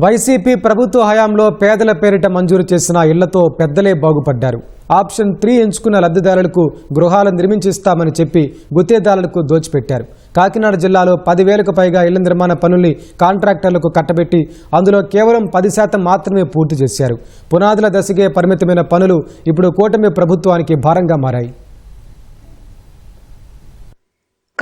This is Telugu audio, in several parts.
వైసీపీ ప్రభుత్వ హయాంలో పేదల పేరిట మంజూరు చేసిన ఇళ్ళతో పెద్దలే బాగుపడ్డారు. ఆప్షన్ త్రీ ఎంచుకున్న లబ్ధిదారులకు గృహాలు నిర్మించిస్తామని చెప్పి గుత్తేదారులకు దోచిపెట్టారు. కాకినాడ జిల్లాలో పదివేలకు పైగా ఇళ్ళ నిర్మాణ పనుల్ని కాంట్రాక్టర్లకు కట్టబెట్టి అందులో కేవలం పది శాతం మాత్రమే పూర్తి చేశారు. పునాదుల దశకే పరిమితమైన పనులు ఇప్పుడు కూటమి ప్రభుత్వానికి భారంగా మారాయి.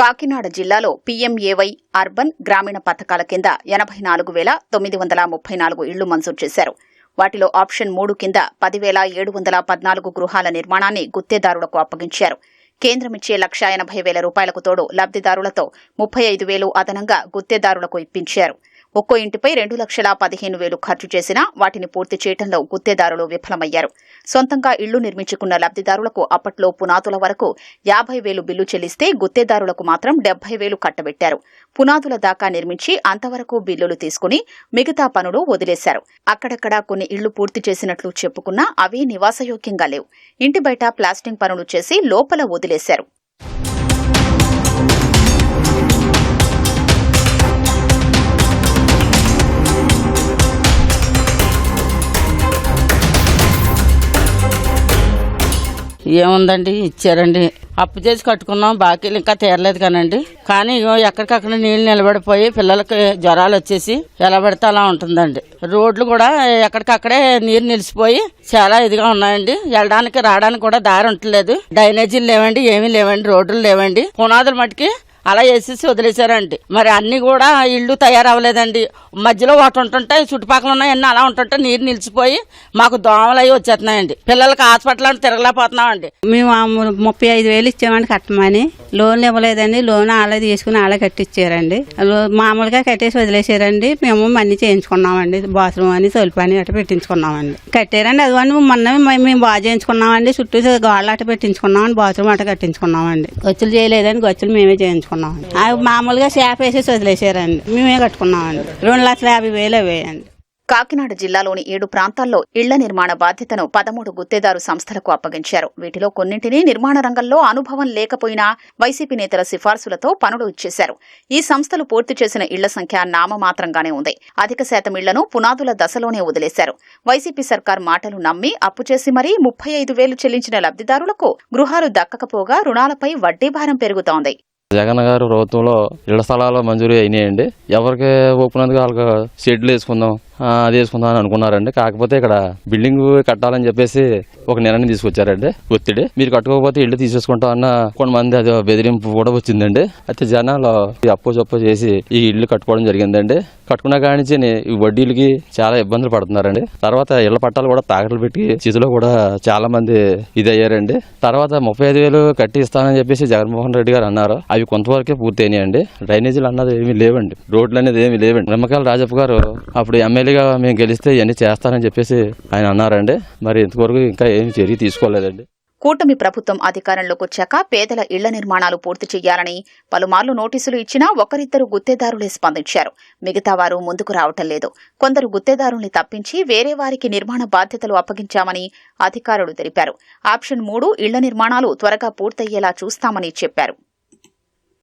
కాకినాడ జిల్లాలో పీఎంఏవై అర్బన్ గ్రామీణ పథకాల కింద ఎనభై నాలుగు వేల తొమ్మిది వందల ముప్పై నాలుగు ఇళ్ళు మంజూరు చేశారు. వాటిలో ఆప్షన్ మూడు కింద పదివేల ఏడు వందల పద్నాలుగు గృహాల నిర్మాణాన్ని గుత్తేదారులకు అప్పగించారు. కేంద్రం ఇచ్చే లక్ష ఎనభై వేల రూపాయలకు తోడు లబ్ధిదారులతో ముప్పై ఐదు వేలు అదనంగా గుత్తేదారులకు ఇప్పించారు. ఒక్కో ఇంటిపై రెండు లక్షల పదిహేను వేలు ఖర్చు చేసినా వాటిని పూర్తి చేయడంలో గుత్తేదారులు విఫలమయ్యారు. సొంతంగా ఇళ్ళు నిర్మించుకున్న లబ్ధిదారులకు అప్పట్లో పునాదుల వరకు యాభై వేలు బిల్లు చెల్లిస్తే గుత్తేదారులకు మాత్రం డెబ్బై వేలు కట్టబెట్టారు. పునాదుల దాకా నిర్మించి అంతవరకు బిల్లులు తీసుకుని మిగతా పనులు వదిలేశారు. అక్కడక్కడ కొన్ని ఇళ్ళు పూర్తి చేసినట్లు చెప్పుకున్నా అవి నివాసయోగ్యంగా లేవు. ఇంటి బయట ప్లాస్టింగ్ పనులు చేసి లోపల వదిలేశారు. ఏముందండి? ఇచ్చారండి. అప్పు చేసి కట్టుకున్నాం. బాకీలు ఇంకా తీరలేదు కానండి. కానీ ఎక్కడికక్కడ నీళ్ళు నిలబడిపోయి పిల్లలకి జ్వరాలు వచ్చేసి ఎలా పడితే అలా ఉంటుందండి. రోడ్లు కూడా ఎక్కడికక్కడే నీరు నిలిచిపోయి చాలా ఇదిగా ఉన్నాయండి. వెళ్ళడానికి రావడానికి కూడా దారి ఉండలేదు డ్రైనేజీలు లేవండి ఏమీ లేవండి రోడ్లు లేవండి. పునాదులు మటుకి అలా వేసేసి వదిలేశారండి. మరి అన్ని కూడా ఇళ్ళు తయారవ్వలేదండి. మధ్యలో ఒకటి ఉంటుంటే చుట్టుపక్కల ఉన్నాయన్నీ అలా ఉంటుంటే నీరు నిలిచిపోయి మాకు దోమలు అవి వచ్చేస్తున్నాయండి. పిల్లలకి హాస్పిటల్ అంటే తిరగలేకపోతున్నామండి. మేము ముప్పై ఐదు వేలు ఇచ్చామండి కట్టమని. లోన్ ఇవ్వలేదండి లోన్ ఆలా తీసుకుని ఆలా కట్టించారండి. మామూలుగా కట్టేసి వదిలేసారండి మేము మనీ చేయించుకున్నామండి. బాత్రూమ్ అని తొలిపి అని అట్ట పెట్టించుకున్నామండి. కట్టారండి. అది కానీ మొన్న మేము బాగా చేయించుకున్నామండి. చుట్టూ గోడలు అట్ట పెట్టించుకున్నామండి. బాత్రూమ్ అట్ట కట్టించుకున్నామండి. గచ్చులు చేయలేదండి. గచ్చులు మేమే చేయించుకున్నామండి అవి మామూలుగా షాప్ వేసేసి వదిలేసారండి. మేమే కట్టుకున్నామండి. రెండు లక్షల యాభై వేలు అవేయండి కాకినాడ జిల్లాలోని ఏడు ప్రాంతాల్లో ఇళ్ళ నిర్మాణ బాధ్యతను పదమూడు గుత్తేదారు సంస్థలకు అప్పగించారు. వీటిలో కొన్నింటిని నిర్మాణ రంగంలో అనుభవం లేకపోయినా వైసీపీ నేతల సిఫార్సులతో పనులు ఇచ్చేశారు. ఈ సంస్థలు పూర్తి చేసిన ఇళ్ళ సంఖ్య నామమాత్రంగానే ఉంది. అధిక శాతం ఇళ్ళను పునాదుల దశలోనే వదిలేశారు. వైసీపీ సర్కార్ మాటలు నమ్మి అప్పు చేసి మరీ ముప్పై ఐదు వేలు చెల్లించిన లబ్ధిదారులకు గృహాలు దక్కకపోగా రుణాలపై వడ్డీ భారం పెరుగుతోంది. జగన్ గారు ప్రభుత్వంలో ఇళ్ళ స్థలాలు మంజూరు అయినాయండి. ఎవరికి ఒప్పునందుకు వాళ్ళకి షెడ్లు వేసుకుందాం. అది వేసుకుందాం అని అనుకున్నారండి. కాకపోతే ఇక్కడ బిల్డింగ్ కట్టాలని చెప్పేసి ఒక నిర్ణయం తీసుకొచ్చారండి ఒత్తిడి. మీరు కట్టుకోకపోతే ఇల్లు తీసేసుకుంటాం అన్న కొంతమంది అది బెదిరింపు కూడా వచ్చిందండి. అయితే జనాలు ఈ అప్పు చప్పు చేసి ఈ ఇల్లు కట్టుకోవడం జరిగిందండి. కట్టుకున్న కానించి ఈ వడ్డీలకి చాలా ఇబ్బందులు పడుతున్నారండి. తర్వాత ఇళ్ళ పట్టాలు కూడా తాకట్లు పెట్టి చేతిలో కూడా చాలా మంది ఇది అయ్యారండి తర్వాత ముప్పై ఐదు వేలు కట్టి ఇస్తానని చెప్పేసి జగన్మోహన్ రెడ్డి గారు అన్నారు. అవి కొంతవరకే పూర్తయినాయండి. డ్రైనేజీలు అన్నది ఏమీ లేవండి. రోడ్లు అనేది ఏమీ లేవండి. నిమ్మకాయల రాజప్ప గారు అప్పుడు ఎమ్మెల్యేగా మేము గెలిస్తే ఇవన్నీ చేస్తానని చెప్పేసి ఆయన అన్నారండి. మరి ఇంతవరకు ఇంకా ఏమి చర్య తీసుకోలేదండి. కూటమి ప్రభుత్వం అధికారంలోకి వచ్చాక పేదల ఇళ్ళ నిర్మాణాలు పూర్తి చేయాలని పలుమార్లు నోటీసులు ఇచ్చినా ఒకరిద్దరు గుత్తేదారులే స్పందించారు. మిగతా వారు ముందుకు రావటం లేదు. కొందరు గుత్తేదారుల్ని తప్పించి వేరే వారికి నిర్మాణ బాధ్యతలు అప్పగించామని అధికారులు తెలిపారు. ఆప్షన్ మూడు ఇళ్ళ నిర్మాణాలు త్వరగా పూర్తయ్యేలా చూస్తామని చెప్పారు.